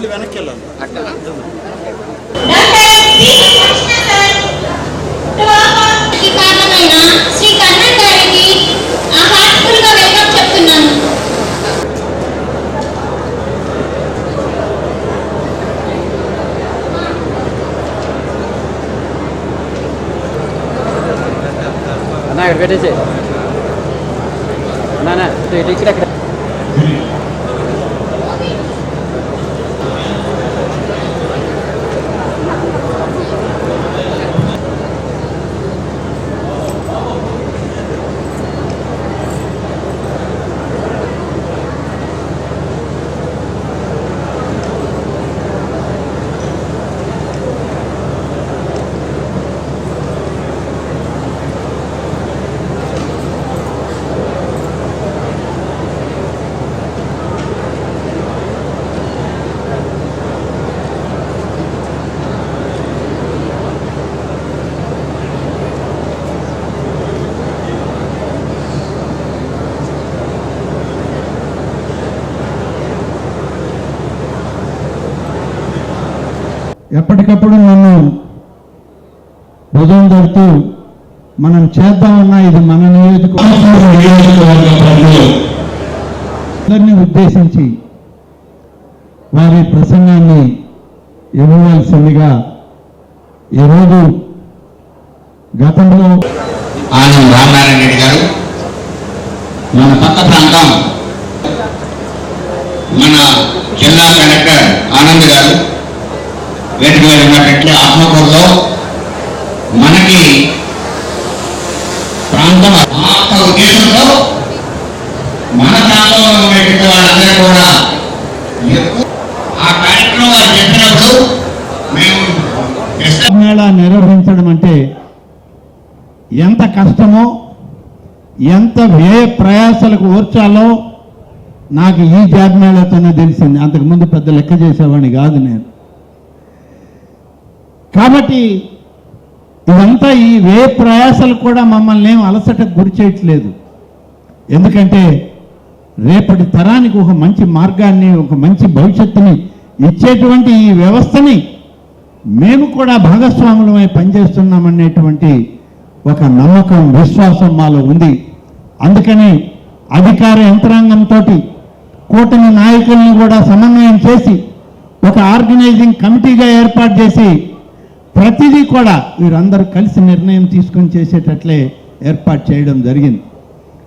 మళ్ళీ వెనక్కి వెళ్ళాలి. అట్లా ఇక్కడ పెట్టేసి అన్నా ఇక్కడ ఇక్కడ. ఎప్పటికప్పుడు నన్ను భుజం తడుతూ మనం చేద్దామన్నా ఇది మన నియోజకవర్గంలో ఉద్దేశించి వారి ప్రసంగాన్ని ఇవ్వవలసిందిగా ఈరోజు గతంలో ఆనం రామనారాయణ రెడ్డి గారు మన పక్క ప్రాంతం మన జిల్లా కలెక్టర్ ఆనంద్ గారు వేదిక మీద ఉన్నటువంటి ఆత్మకూరులో మనకి ప్రాంతం ఆత్మ యొక్క ఉద్దేశంతో మన ప్రాంతంలో ఉన్నటువంటి వాళ్ళందరూ కూడా ఆ కార్యక్రమం వారు చెప్పినప్పుడు మేము మేళా నిర్వహించడం అంటే ఎంత కష్టమో ఎంత వ్యయ ప్రయాసాలకు ఓర్చాలో నాకు ఈ జాబ్ మేళాతోనే తెలిసింది. అంతకుముందు పెద్ద లెక్క చేసేవాడిని కాదు నేను. కాబట్టి ఇదంతా ఈ వే ప్రయాసాలు కూడా మమ్మల్ని ఏం అలసటకు గురి చేయట్లేదు. ఎందుకంటే రేపటి తరానికి ఒక మంచి మార్గాన్ని ఒక మంచి భవిష్యత్తుని ఇచ్చేటువంటి ఈ వ్యవస్థని మేము కూడా భాగస్వాములమై పనిచేస్తున్నామనేటువంటి ఒక నమ్మకం విశ్వాసం మాలో ఉంది. అందుకని అధికార యంత్రాంగంతో కూటమి నాయకుల్ని కూడా సమన్వయం చేసి ఒక ఆర్గనైజింగ్ కమిటీగా ఏర్పాటు చేసి ప్రతిదీ కూడా వీరందరూ కలిసి నిర్ణయం తీసుకొని చేసేటట్లే ఏర్పాటు చేయడం జరిగింది.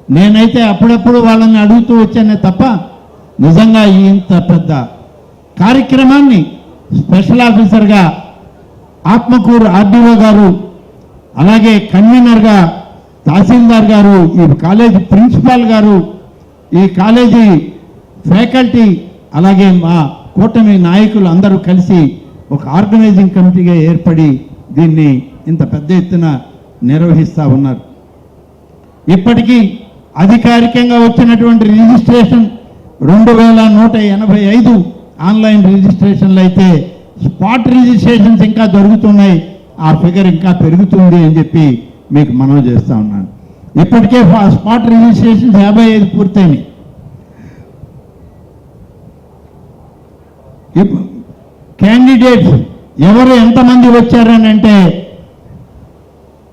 నేనైతే అప్పుడప్పుడు వాళ్ళని అడుగుతూ వచ్చానే తప్ప నిజంగా ఈ ఇంత పెద్ద కార్యక్రమాన్ని స్పెషల్ ఆఫీసర్గా ఆత్మకూరు ఆర్డీఓ గారు అలాగే కన్వీనర్గా తహసీల్దార్ గారు ఈ కాలేజీ ప్రిన్సిపాల్ గారు ఈ కాలేజీ ఫ్యాకల్టీ అలాగే మా కూటమి నాయకులు అందరూ కలిసి ఒక ఆర్గనైజింగ్ కమిటీగా ఏర్పడి దీన్ని ఇంత పెద్ద ఎత్తున నిర్వహిస్తూ ఉన్నారు. ఇప్పటికీ అధికారికంగా వచ్చినటువంటి రిజిస్ట్రేషన్ రెండు వేల నూట ఎనభై ఐదు ఆన్లైన్ రిజిస్ట్రేషన్లు అయితే స్పాట్ రిజిస్ట్రేషన్స్ ఇంకా జరుగుతున్నాయి. ఆ ఫిగర్ ఇంకా పెరుగుతుంది అని చెప్పి మీకు మనవి చేస్తూ ఉన్నాను. ఇప్పటికే స్పాట్ రిజిస్ట్రేషన్స్ యాభై ఐదు పూర్తయినాయి. క్యాండిడేట్స్ ఎవరు ఎంతమంది వచ్చారని అంటే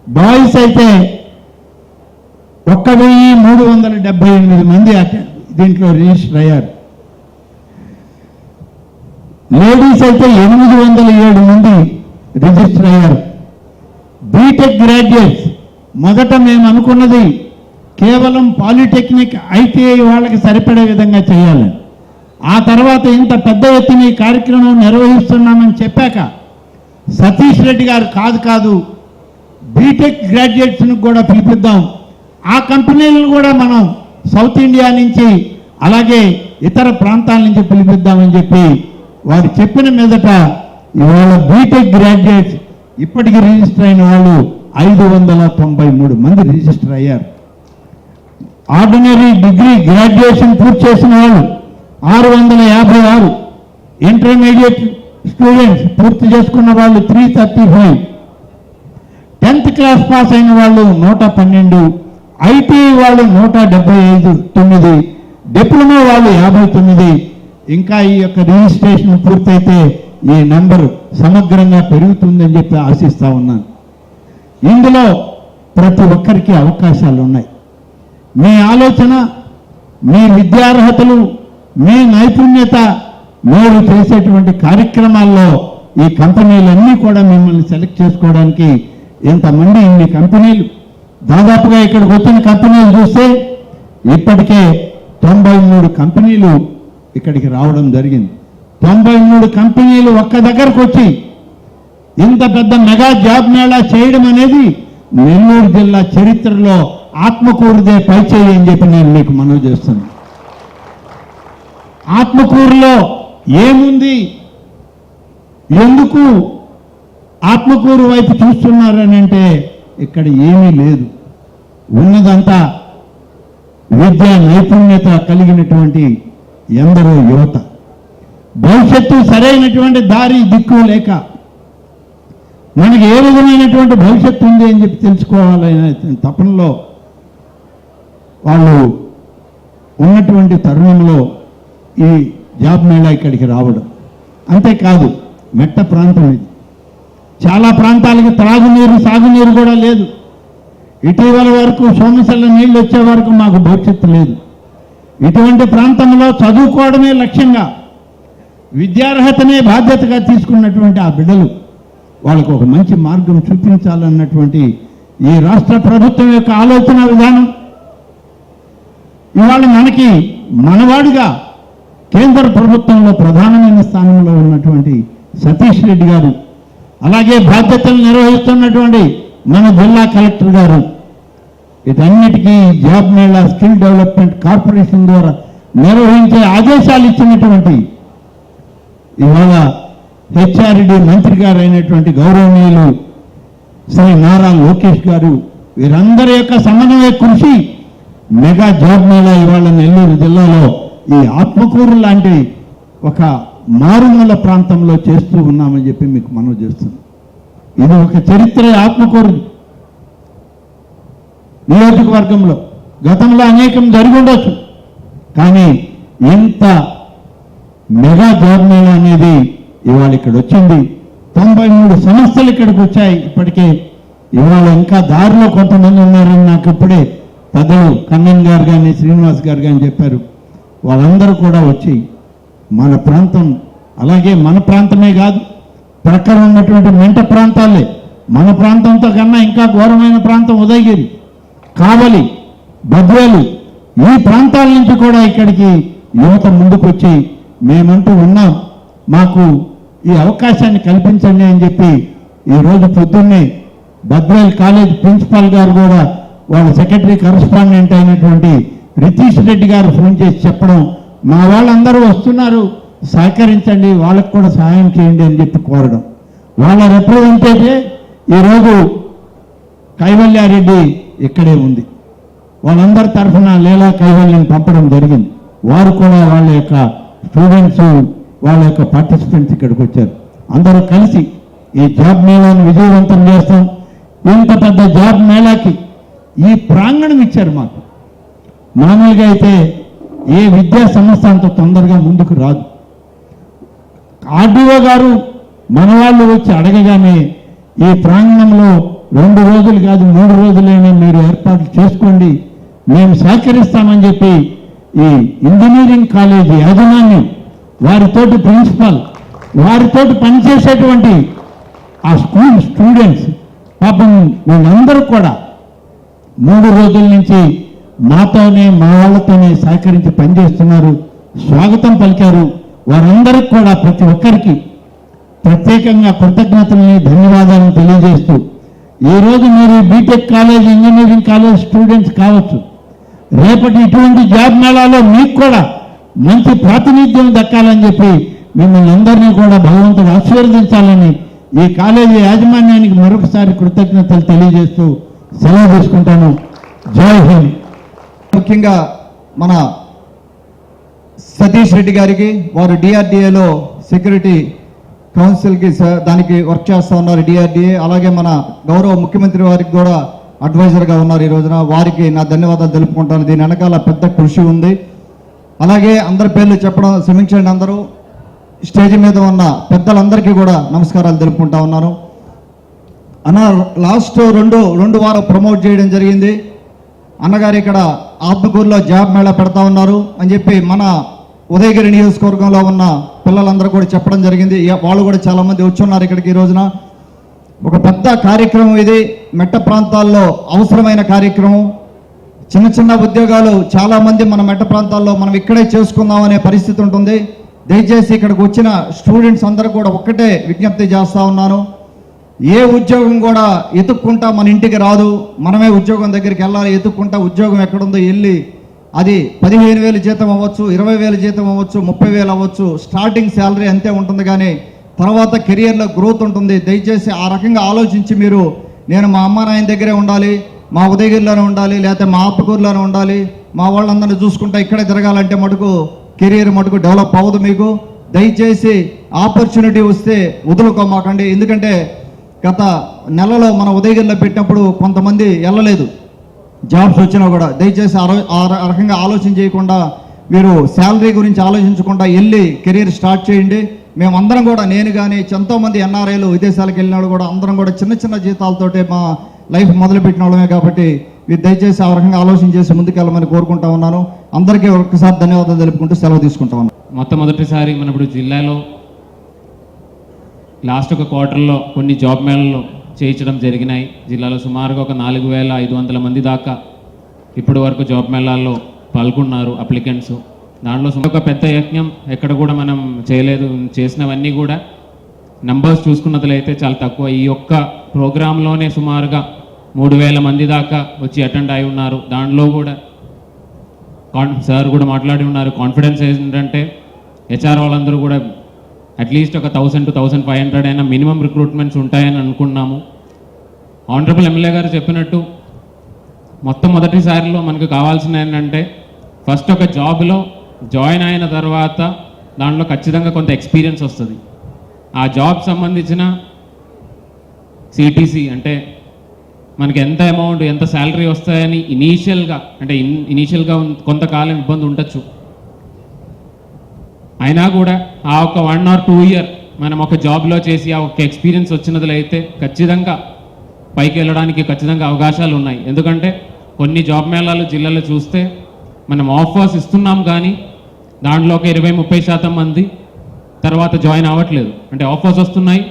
బాయ్స్ అయితే ఒక్క వెయ్యి మూడు వందల డెబ్బై ఎనిమిది మంది దీంట్లో రిజిస్టర్ అయ్యారు. లేడీస్ అయితే ఎనిమిది వందల ఏడు మంది రిజిస్టర్ అయ్యారు. బీటెక్ గ్రాడ్యుయేట్స్ మొదట మేము అనుకున్నది కేవలం పాలిటెక్నిక్ ఐటీఐ వాళ్ళకి సరిపడే విధంగా చేయాలి ఆ తర్వాత ఇంత పెద్ద ఎత్తున ఈ కార్యక్రమం నిర్వహిస్తున్నామని చెప్పాక సతీష్ రెడ్డి గారు కాదు కాదు బీటెక్ గ్రాడ్యుయేట్స్ని కూడా పిలిపిద్దాం. ఆ కంపెనీలను కూడా మనం సౌత్ ఇండియా నుంచి అలాగే ఇతర ప్రాంతాల నుంచి పిలిపిద్దామని చెప్పి వారు చెప్పిన మీదట ఇవాళ బీటెక్ గ్రాడ్యుయేట్స్ ఇప్పటికి రిజిస్టర్ అయిన వాళ్ళు ఐదు వందల తొంభై మూడు మంది రిజిస్టర్ అయ్యారు. ఆర్డినరీ డిగ్రీ గ్రాడ్యుయేషన్ పూర్తి చేసిన వాళ్ళు ఆరు వందల యాభై ఆరు ఇంటర్మీడియట్ స్టూడెంట్స్ పూర్తి చేసుకున్న వాళ్ళు three thirty five tenth class pass అయిన వాళ్ళు నూట పన్నెండు. ఐటీఐ వాళ్ళు నూట డెబ్బై ఐదు తొమ్మిది. డిప్లొమా వాళ్ళు యాభై తొమ్మిది. ఇంకా ఈ యొక్క రిజిస్ట్రేషన్ పూర్తయితే ఈ నెంబర్ సమగ్రంగా పెరుగుతుందని చెప్పి ఆశిస్తా ఉన్నాను. ఇందులో ప్రతి ఒక్కరికి అవకాశాలు ఉన్నాయి మీ ఆలోచన మీ విద్యార్హతలు మీ నైపుణ్యత మీరు చేసేటువంటి కార్యక్రమాల్లో ఈ కంపెనీలన్నీ కూడా మిమ్మల్ని సెలెక్ట్ చేసుకోవడానికి ఇంతమంది ఇన్ని కంపెనీలు. దాదాపుగా ఇక్కడికి వచ్చిన కంపెనీలు చూస్తే ఇప్పటికే తొంభై మూడు కంపెనీలు ఇక్కడికి రావడం జరిగింది. తొంభై మూడు కంపెనీలు ఒక్క దగ్గరకు వచ్చి ఇంత పెద్ద మెగా జాబ్ మేళా చేయడం అనేది నెల్లూరు జిల్లా చరిత్రలో ఆత్మకూరుదే పైచేయి అని చెప్పి నేను మీకు మనవి చేస్తున్నాను. ఆత్మకూరులో ఏముంది? ఎందుకు ఆత్మకూరు వైపు చూస్తున్నారని అంటే ఇక్కడ ఏమీ లేదు. ఉన్నదంతా విద్యా నైపుణ్యత కలిగినటువంటి ఎందరో యువత. భవిష్యత్తు సరైనటువంటి దారి దిక్కు లేక మనకి ఏ విధమైనటువంటి భవిష్యత్తు ఉంది అని చెప్పి తెలుసుకోవాలనే తపనలో వాళ్ళు ఉన్నటువంటి తరుణంలో ఈ జాబ్ మేళా ఇక్కడికి రావడం. అంతేకాదు మెట్ట ప్రాంతం ఇది. చాలా ప్రాంతాలకి త్రాగునీరు సాగునీరు కూడా లేదు. ఇటీవల వరకు సోమశల నీళ్ళు వచ్చే వరకు మాకు భవిష్యత్తు లేదు. ఇటువంటి ప్రాంతంలో చదువుకోవడమే లక్ష్యంగా విద్యార్హతనే బాధ్యతగా తీసుకున్నటువంటి ఆ బిడ్డలు వాళ్ళకు ఒక మంచి మార్గం చూపించాలన్నటువంటి ఈ రాష్ట్ర ప్రభుత్వం యొక్క ఆలోచన విధానం. ఇవాళ మనకి మనవాడిగా కేంద్ర ప్రభుత్వంలో ప్రధానమైన స్థానంలో ఉన్నటువంటి సతీష్ రెడ్డి గారు అలాగే బాధ్యతలు నిర్వహిస్తున్నటువంటి మన జిల్లా కలెక్టర్ గారు వీటన్నిటికీ job mela skill development corporation ద్వారా నిర్వహించే ఆదేశాలు ఇచ్చినటువంటి ఇవాళ హెచ్ఆర్డి మంత్రి గారు అయినటువంటి గౌరవనీయులు శ్రీ నారా లోకేష్ గారు వీరందరి యొక్క సమన్వయ కృషి మెగా జాబ్ మేళా ఇవాళ నెల్లూరు జిల్లాలో ఈ ఆత్మకూరు లాంటి ఒక మారుమూల ప్రాంతంలో చేస్తూ ఉన్నామని చెప్పి మీకు మనవి చేస్తుంది ఇది ఒక చరిత్ర ఆత్మకూరు నియోజకవర్గంలో గతంలో అనేకం జరిగి ఉండొచ్చు. కానీ ఇంత మెగా జర్నీ అనేది ఇవాళ ఇక్కడ వచ్చింది. తొంభై మూడు సంస్థలు ఇక్కడికి వచ్చాయి. ఇప్పటికే ఇవాళ ఇంకా దారిలో కొంతమంది ఉన్నారని నాకు ఇప్పుడే పెద్దలు కన్నన్ గారు కానీ శ్రీనివాస్ గారు కానీ చెప్పారు. వాళ్ళందరూ కూడా వచ్చి మన ప్రాంతం అలాగే మన ప్రాంతమే కాదు ప్రక్కన ఉన్నటువంటి మెంట ప్రాంతాలే. మన ప్రాంతంతో కన్నా ఇంకా ఘోరమైన ప్రాంతం ఉదయగిరి కావలి బద్వేలు ఈ ప్రాంతాల నుంచి కూడా ఇక్కడికి యువత ముందుకు వచ్చి మేమంటూ ఉన్నాం. మాకు ఈ అవకాశాన్ని కల్పించండి అని చెప్పి ఈ రోజు పొద్దున్నే బద్వేల్ కాలేజ్ ప్రిన్సిపాల్ గారు కూడా వాళ్ళ సెక్రటరీ కరస్పాండెంట్ అయినటువంటి రితీష్ రెడ్డి గారు ఫోన్ చేసి చెప్పడం మా వాళ్ళందరూ వస్తున్నారు సహకరించండి వాళ్ళకు కూడా సహాయం చేయండి అని చెప్పి కోరడం. వాళ్ళ రిప్రజెంటేటివ్ ఈరోజు కైవల్యారెడ్డి ఇక్కడే ఉంది. వాళ్ళందరి తరఫున లీలా కైవల్యం పంపడం జరిగింది. వారు కూడా వాళ్ళ యొక్క స్టూడెంట్స్ వాళ్ళ యొక్క పార్టిసిపెంట్స్ ఇక్కడికి వచ్చారు. అందరూ కలిసి ఈ జాబ్ మేళాను విజయవంతం చేస్తాం. ఇంత పెద్ద జాబ్ మేళాకి ఈ ప్రాంగణం ఇచ్చారు మాకు. మామూలుగా అయితే ఏ విద్యా సంస్థ అంత తొందరగా ముందుకు రాదు. ఆర్డీఓ గారు మన వాళ్ళు వచ్చి అడగగానే ఈ ప్రాంగణంలో రెండు రోజులు కాదు మూడు రోజులైనా మీరు ఏర్పాట్లు చేసుకోండి మేము సహకరిస్తామని చెప్పి ఈ ఇంజనీరింగ్ కాలేజీ యాజమాన్యం వారితోటి ప్రిన్సిపాల్ వారితోటి పనిచేసేటువంటి ఆ స్కూల్ స్టూడెంట్స్ పాపం వీళ్ళందరూ కూడా మూడు రోజుల నుంచి మాతోనే మా వాళ్ళతోనే సహకరించి పనిచేస్తున్నారు స్వాగతం పలికారు వారందరికి కూడా ప్రతి ఒక్కరికి ప్రత్యేకంగా కృతజ్ఞతల్ని ధన్యవాదాలను తెలియజేస్తూ ఈ రోజు మీరు BTech college engineering college students కావచ్చు. రేపటి ఇటువంటి జాబ్ మేళాలో మీకు కూడా మంచి ప్రాతినిధ్యం దక్కాలని చెప్పి మిమ్మల్ని అందరినీ కూడా భగవంతుడు ఆశీర్వదించాలని ఈ కాలేజీ యాజమాన్యానికి మరొకసారి కృతజ్ఞతలు తెలియజేస్తూ సెలవు తీసుకుంటాను. జై హింద్. ముఖ్యంగా మన సతీష్ రెడ్డి గారికి వారు డిఆర్డిఏలో సెక్యూరిటీ కౌన్సిల్కి దానికి వర్క్ చేస్తూ ఉన్నారు డిఆర్డిఏ అలాగే మన గౌరవ ముఖ్యమంత్రి వారికి కూడా అడ్వైజర్గా ఉన్నారు ఈ రోజున. వారికి నా ధన్యవాదాలు తెలుపుకుంటాను. దీని వెనకాల పెద్ద కృషి ఉంది. అలాగే అందరి పేర్లు చెప్పడం శ్రమించండి అందరూ. స్టేజ్ మీద ఉన్న పెద్దలందరికీ కూడా నమస్కారాలు తెలుపుకుంటా ఉన్నాను. అన్న లాస్ట్ రెండు రెండు వారం ప్రమోట్ చేయడం జరిగింది. అన్నగారు ఇక్కడ ఆత్మకూరులో జాబ్ మేళా పెడతా ఉన్నారు అని చెప్పి మన ఉదయగిరి నియోజకవర్గంలో ఉన్న పిల్లలందరూ కూడా చెప్పడం జరిగింది. వాళ్ళు కూడా చాలామంది వచ్చున్నారు ఇక్కడికి ఈ రోజున. ఒక పెద్ద కార్యక్రమం ఇది. మెట్ట ప్రాంతాల్లో అవసరమైన కార్యక్రమం. చిన్న చిన్న ఉద్యోగాలు చాలామంది మన మెట్ట ప్రాంతాల్లో మనం ఇక్కడే చేసుకుందాం అనే పరిస్థితి ఉంటుంది. దయచేసి ఇక్కడికి వచ్చిన స్టూడెంట్స్ అందరూ కూడా ఒక్కటే విజ్ఞప్తి చేస్తూ ఉన్నాను. ఏ ఉద్యోగం కూడా ఎతుక్కుంటా మన ఇంటికి రాదు. మనమే ఉద్యోగం దగ్గరికి వెళ్ళాలి. ఎతుక్కుంటా ఉద్యోగం ఎక్కడుందో వెళ్ళి అది పదిహేను వేలు జీతం అవ్వచ్చు ఇరవై వేలు జీతం అవ్వచ్చు ముప్పై వేలు అవ్వచ్చు. స్టార్టింగ్ శాలరీ అంతే ఉంటుంది కానీ తర్వాత కెరియర్లో గ్రోత్ ఉంటుంది. దయచేసి ఆ రకంగా ఆలోచించి మీరు నేను మా అమ్మ నాయన దగ్గరే ఉండాలి మా ఉదయగిరిలోనే ఉండాలి లేకపోతే మా ఆత్మకూరులోనే ఉండాలి. మా వాళ్ళందరినీ చూసుకుంటా ఇక్కడే తిరగాలంటే మటుకు కెరియర్ మటుకు డెవలప్ అవ్వదు మీకు. దయచేసి ఆపర్చునిటీ వస్తే వదులుకోమాకండి. ఎందుకంటే గత నెలలో మన ఉదయగిరిలో పెట్టినప్పుడు కొంతమంది వెళ్ళలేదు జాబ్స్ వచ్చినా కూడా దయచేసి ఆ ఆ రకంగా ఆలోచన చేయకుండా మీరు శాలరీ గురించి ఆలోచించకుండా వెళ్ళి కెరీర్ స్టార్ట్ చేయండి. మేమందరం కూడా నేను కానీ ఎంతో మంది ఎన్ఆర్ఐలు విదేశాలకు వెళ్ళిన వాళ్ళు కూడా అందరం కూడా చిన్న చిన్న జీతాలతోటే మా లైఫ్ మొదలుపెట్టిన వాళ్ళమే కాబట్టి మీరు దయచేసి ఆ రకంగా ఆలోచన చేసి ముందుకెళ్ళమని కోరుకుంటా ఉన్నాను. అందరికీ ఒక్కసారి ధన్యవాదాలు తెలుపుకుంటూ సెలవు తీసుకుంటా ఉన్నాను. మొట్టమొదటిసారి మన ఇప్పుడు జిల్లాలో లాస్ట్ ఒక క్వార్టర్లో కొన్ని జాబ్ మేళలు చేయించడం జరిగినాయి. జిల్లాలో సుమారుగా ఒక నాలుగు వేల ఐదు వందల మంది దాకా ఇప్పటి వరకు జాబ్ మేళాల్లో పాల్గొన్నారు అప్లికెంట్స్. దాంట్లో ఒక పెద్ద యజ్ఞం ఎక్కడ కూడా మనం చేయలేదు. చేసినవన్నీ కూడా నంబర్స్ చూసుకున్నట్లయితే చాలా తక్కువ. ఈ యొక్క ప్రోగ్రాంలోనే సుమారుగా మూడు వేల మంది దాకా వచ్చి అటెండ్ అయి ఉన్నారు. దాంట్లో కూడా కాన్ సార్ కూడా మాట్లాడి ఉన్నారు. కాన్ఫిడెన్స్ ఏంటంటే హెచ్ఆర్ వాళ్ళందరూ కూడా అట్లీస్ట్ ఒక thousand two thousand five hundred అయినా మినిమం రిక్రూట్మెంట్స్ ఉంటాయని అనుకున్నాము. ఆనరబుల్ ఎమ్మెల్యే గారు చెప్పినట్టు మొత్తం మొదటిసారిలో మనకు కావాల్సిన ఏంటంటే ఫస్ట్ ఒక జాబ్లో జాయిన్ అయిన తర్వాత దాంట్లో ఖచ్చితంగా కొంత ఎక్స్పీరియన్స్ వస్తుంది. ఆ జాబ్ సంబంధించిన సిటీసీ అంటే మనకి ఎంత అమౌంట్ ఎంత శాలరీ వస్తాయని ఇనీషియల్గా అంటే ఇన్ ఇనీషియల్గా కొంతకాలం ఇబ్బంది ఉండొచ్చు. అయినా కూడా ఆ ఒక వన్ ఆర్ టూ ఇయర్ మనం ఒక జాబ్లో చేసి ఆ ఒక ఎక్స్పీరియన్స్ వచ్చినట్లయితే ఖచ్చితంగా పైకి వెళ్ళడానికి ఖచ్చితంగా అవకాశాలు ఉన్నాయి. ఎందుకంటే కొన్ని జాబ్ మేళాలు జిల్లాలో చూస్తే మనం ఆఫర్స్ ఇస్తున్నాం కానీ దాంట్లో ఒక ఇరవై ముప్పై శాతం మంది తర్వాత జాయిన్ అవ్వట్లేదు. అంటే ఆఫర్స్ వస్తున్నాయి.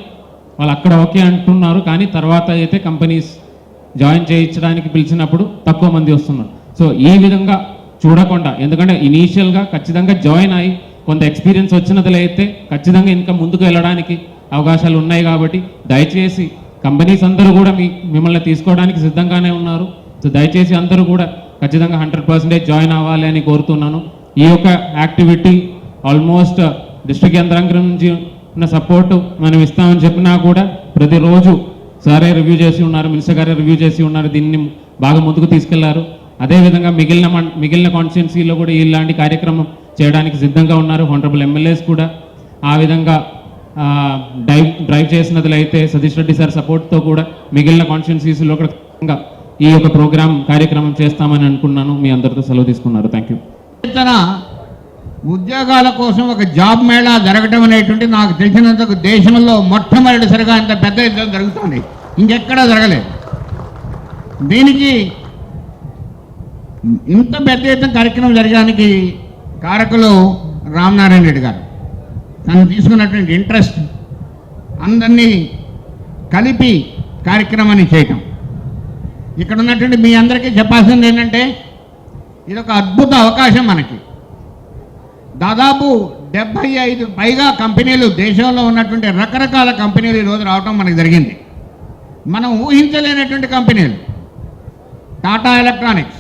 వాళ్ళు అక్కడ ఓకే అంటున్నారు కానీ తర్వాత అయితే కంపెనీస్ జాయిన్ చేయించడానికి పిలిచినప్పుడు తక్కువ మంది వస్తున్నారు. సో ఈ విధంగా చూడకుండా ఎందుకంటే ఇనీషియల్గా ఖచ్చితంగా జాయిన్ అయ్యి కొంత ఎక్స్పీరియన్స్ వచ్చినట్లయితే ఖచ్చితంగా ఇంకా ముందుకు వెళ్ళడానికి అవకాశాలు ఉన్నాయి కాబట్టి దయచేసి కంపెనీస్ అందరూ కూడా మీ మిమ్మల్ని తీసుకోవడానికి సిద్ధంగానే ఉన్నారు. సో దయచేసి అందరూ కూడా ఖచ్చితంగా హండ్రెడ్ పర్సెంటేజ్ జాయిన్ అవ్వాలి అని కోరుతున్నాను. ఈ యొక్క యాక్టివిటీ ఆల్మోస్ట్ డిస్ట్రిక్ట్ యంత్రాంగం నుంచి ఉన్న సపోర్టు మనం ఇస్తామని చెప్పినా కూడా ప్రతిరోజు సారే రివ్యూ చేసి ఉన్నారు మినిస్టర్ గారే రివ్యూ చేసి ఉన్నారు. దీన్ని బాగా ముందుకు తీసుకెళ్ళారు. అదేవిధంగా మిగిలిన మన్- మిగిలిన కాన్స్టిట్యున్సీలో కూడా ఇలాంటి కార్యక్రమం చేయడానికి సిద్ధంగా ఉన్నారు. హానరబుల్ ఎమ్మెల్యేస్ కూడా. ఆ విధంగా డ్రైవ్ డ్రైవ్ చేసినట్లయితే సతీష్ రెడ్డి సార్ సపోర్ట్తో కూడా మిగిలిన కాన్స్టిట్యున్సీస్లో కూడా ఈ యొక్క ప్రోగ్రామ్ కార్యక్రమం చేస్తామని అనుకున్నాను. మీ అందరితో సెలవు తీసుకున్నారు. థ్యాంక్ యూ ఉద్యోగాల కోసం ఒక జాబ్ మేళా జరగటం అనేటువంటి నాకు తెలిసినందుకు దేశంలో మొట్టమొదటిసారిగా ఇంత పెద్ద యుద్ధం జరుగుతుంది. ఇంకెక్కడా జరగలేదు. దీనికి ఇంత పెద్ద ఎత్తున కార్యక్రమం జరగడానికి కారకులు రామనారాయణ రెడ్డి గారు. తను తీసుకున్నటువంటి ఇంట్రెస్ట్ అందరినీ కలిపి కార్యక్రమాన్ని చేయటం. ఇక్కడ ఉన్నటువంటి మీ అందరికీ చెప్పాల్సింది ఏంటంటే ఇది ఒక అద్భుత అవకాశం మనకి. దాదాపు డెబ్బై ఐదు పైగా కంపెనీలు దేశంలో ఉన్నటువంటి రకరకాల కంపెనీలు ఈరోజు రావటం మనకు జరిగింది. మనం ఊహించలేనటువంటి కంపెనీలు. Tata electronics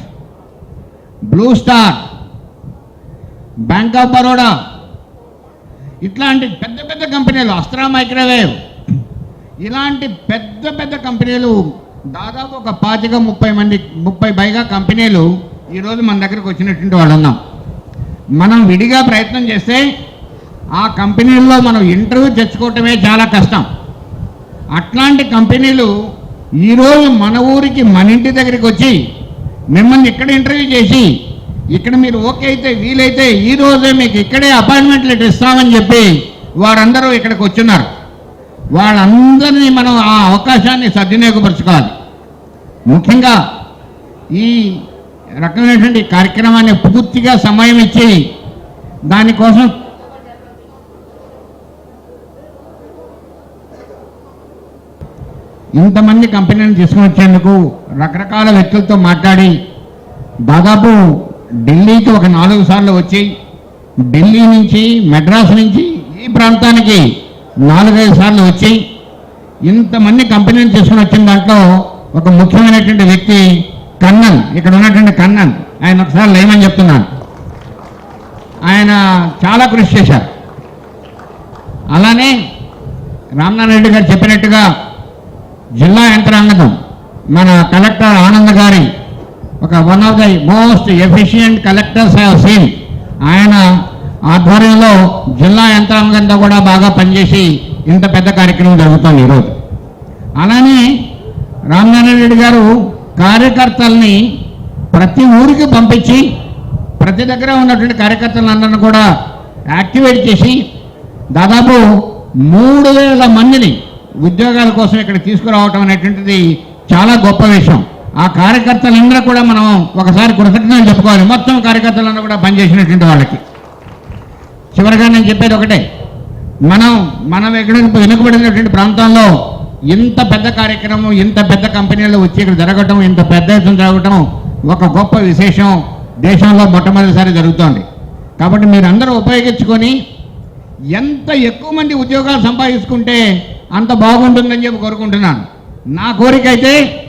Blue Star bank of Baroda ఇట్లాంటి పెద్ద పెద్ద కంపెనీలు అస్త్రా మైక్రోవేవ్ ఇలాంటి పెద్ద పెద్ద కంపెనీలు దాదాపు ఒక పాతిక ముప్పై మంది ముప్పై పైగా కంపెనీలు ఈరోజు మన దగ్గరకు వచ్చినటువంటి వాళ్ళు ఉన్నాం మనం విడిగా ప్రయత్నం చేస్తే ఆ కంపెనీల్లో మనం ఇంటర్వ్యూ తెచ్చుకోవటమే చాలా కష్టం. అట్లాంటి కంపెనీలు ఈరోజు మన ఊరికి మన ఇంటి దగ్గరికి వచ్చి మిమ్మల్ని ఇక్కడ ఇంటర్వ్యూ చేసి ఇక్కడ మీరు ఓకే అయితే వీలైతే ఈ రోజే మీకు ఇక్కడే అపాయింట్మెంట్ లెటర్ ఇస్తామని చెప్పి వారందరూ ఇక్కడికి వచ్చున్నారు వాళ్ళందరినీ మనం ఆ అవకాశాన్ని సద్వినియోగపరచుకోవాలి. ముఖ్యంగా ఈ రకమైనటువంటి కార్యక్రమాన్ని పూర్తిగా సమయం ఇచ్చి దానికోసం ఇంతమంది కంపెనీలను తీసుకుని వచ్చేందుకు రకరకాల వ్యక్తులతో మాట్లాడి దాదాపు ఢిల్లీకి ఒక నాలుగు సార్లు వచ్చి ఢిల్లీ నుంచి మెడ్రాస్ నుంచి ఈ ప్రాంతానికి నాలుగైదు సార్లు వచ్చి ఇంతమంది కంపెనీలు తీసుకుని వచ్చిన దాంట్లో ఒక ముఖ్యమైనటువంటి వ్యక్తి కన్నన్ ఇక్కడ ఉన్నటువంటి కన్నన్ ఆయన ఒకసారి లేమని చెప్తున్నాను ఆయన చాలా కృషి చేశారు. అలానే రామ్నారాయణ రెడ్డి గారు చెప్పినట్టుగా జిల్లా యంత్రాంగం మన కలెక్టర్ ఆనంద్ గారి ఒక one of the most efficient collectors have seen ఆయన ఆధ్వర్యంలో జిల్లా యంత్రాంగంతో కూడా బాగా పనిచేసి ఇంత పెద్ద కార్యక్రమం జరుగుతుంది ఈరోజు. అలానే రామనారాయణ రెడ్డి గారు కార్యకర్తల్ని ప్రతి ఊరికి పంపించి ప్రతి దగ్గర ఉన్నటువంటి కార్యకర్తలందరినీ కూడా యాక్టివేట్ చేసి దాదాపు మూడు వేల మందిని ఉద్యోగాల కోసం ఇక్కడ తీసుకురావటం అనేటువంటిది చాలా గొప్ప విషయం. ఆ కార్యకర్తలందరూ కూడా మనం ఒకసారి కృతజ్ఞతలు చెప్పుకోవాలి. మొత్తం కార్యకర్తలందరూ కూడా పనిచేసినటువంటి వాళ్ళకి. చివరిగా నేను చెప్పేది ఒకటే. మనం మనం ఎక్కడ వెనుకబడినటువంటి ప్రాంతంలో ఇంత పెద్ద కార్యక్రమం ఇంత పెద్ద కంపెనీలు వచ్చి ఇక్కడ జరగటం ఇంత పెద్ద ఎత్తున జరగటం ఒక గొప్ప విశేషం దేశంలో మొట్టమొదటిసారి జరుగుతోంది. కాబట్టి మీరందరూ ఉపయోగించుకొని ఎంత ఎక్కువ మంది ఉద్యోగాలు సంపాదించుకుంటే అంత బాగుంటుందని చెప్పి కోరుకుంటున్నాను. నా కోరిక అయితే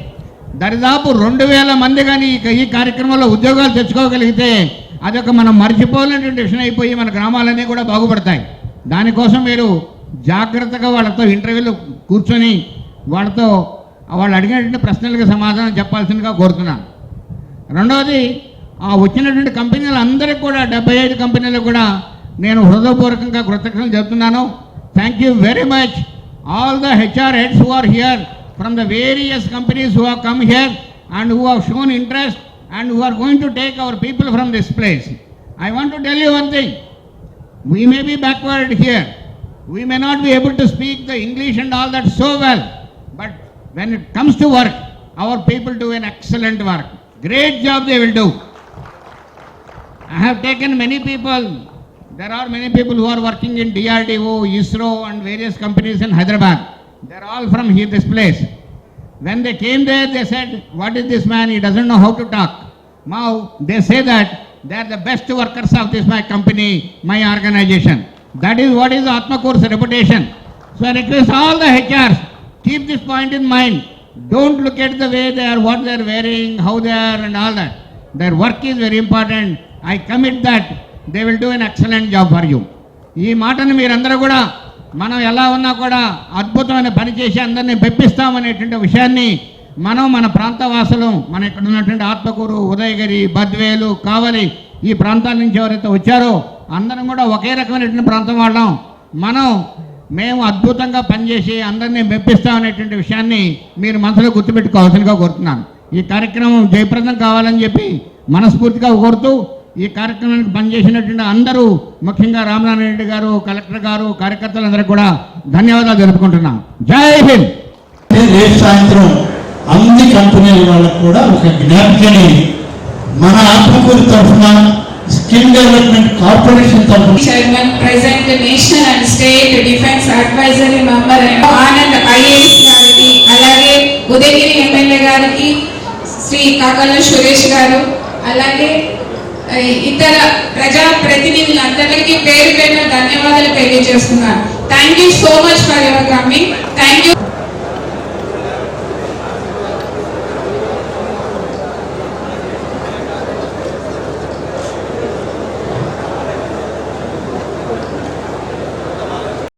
దరిదాపు రెండు వేల మంది కానీ ఈ- కార్యక్రమంలో ఉద్యోగాలు తెచ్చుకోగలిగితే అదొక మనం మర్చిపోలేనటువంటి విషయం అయిపోయి మన గ్రామాలన్నీ కూడా బాగుపడతాయి. దానికోసం మీరు జాగ్రత్తగా వాళ్ళతో ఇంటర్వ్యూలు కూర్చొని వాళ్ళతో వాళ్ళు అడిగినటువంటి ప్రశ్నలకు సమాధానం చెప్పాల్సిందిగా కోరుతున్నాను. రెండవది ఆ వచ్చినటువంటి కంపెనీలు అందరికీ కూడా డెబ్బై ఐదు కంపెనీలు కూడా నేను హృదయపూర్వకంగా కృతజ్ఞతలు చెప్తున్నాను. Thank you very much. all the HR heads who are here from the various companies who have come here and who have shown interest and who are going to take our people from this place. I want to tell you one thing. We may be backward here. We may not be able to speak the English and all that so well. But when it comes to work, our people do an excellent work. Great job they will do. I have taken many people there are many people who are working in DRDO, ISRO, and various companies in Hyderabad. They're all from here, this place. When they came there, they said, What is this man? He doesn't know how to talk. Now they say that they are the best workers of this my company, my organization. That is what is Atmakur's reputation. So I request all the HRs, keep this point in mind. Don't look at the way they are, what they are wearing, how they are, and all that. Their work is very important. I commit that they will do an excellent job for you ఈ మాటను మీరందరూ కూడా మనం ఎలా ఉన్నా కూడా అద్భుతమైన పని చేసి అందరినీ పెప్పిస్తామనేటువంటి విషయాన్ని మనం మన ప్రాంత వాసులు మన ఇక్కడ ఉన్నటువంటి ఆత్మకూరు ఉదయగిరి బద్వేలు కావలి ఈ ప్రాంతాల నుంచి ఎవరైతే వచ్చారో అందరం కూడా ఒకే రకమైనటువంటి ప్రాంతం వాళ్ళం. మనం మేము అద్భుతంగా పనిచేసి అందరినీ మెప్పిస్తామనేటువంటి విషయాన్ని మీరు మనసులో గుర్తుపెట్టుకోవాల్సిందిగా కోరుతున్నాను. ఈ కార్యక్రమం జయప్రదం కావాలని చెప్పి మనస్ఫూర్తిగా కోరుతూ ఈ కార్యక్రమానికి పనిచేసినటువంటి అందరూ ముఖ్యంగా రామనారాయణ రెడ్డి గారు కలెక్టర్ గారు కార్యకర్తలందరూ కూడా ధన్యవాదాలు తెలుపుకుంటున్నాం. జై హింద్! రేపు సాయంత్రం అన్ని కంపెనీల వాళ్ళకు కూడా ఒక జ్ఞాపికని మన ఆత్మకూరు తరఫున స్కిల్ డెవలప్మెంట్ కార్పొరేషన్ తరఫున. present national and state defense advisory member and Anand IAS గారికి అలాగే ఉదయగిరి ఎమ్మెల్యే గారికి శ్రీ కాకల సురేష్ గారు అలాగే ఇతర ప్రజా ప్రతినిధులందరికీ పేరు పేరున ధన్యవాదాలు తెలియజేస్తున్నాను. Thank you so much for your coming thank you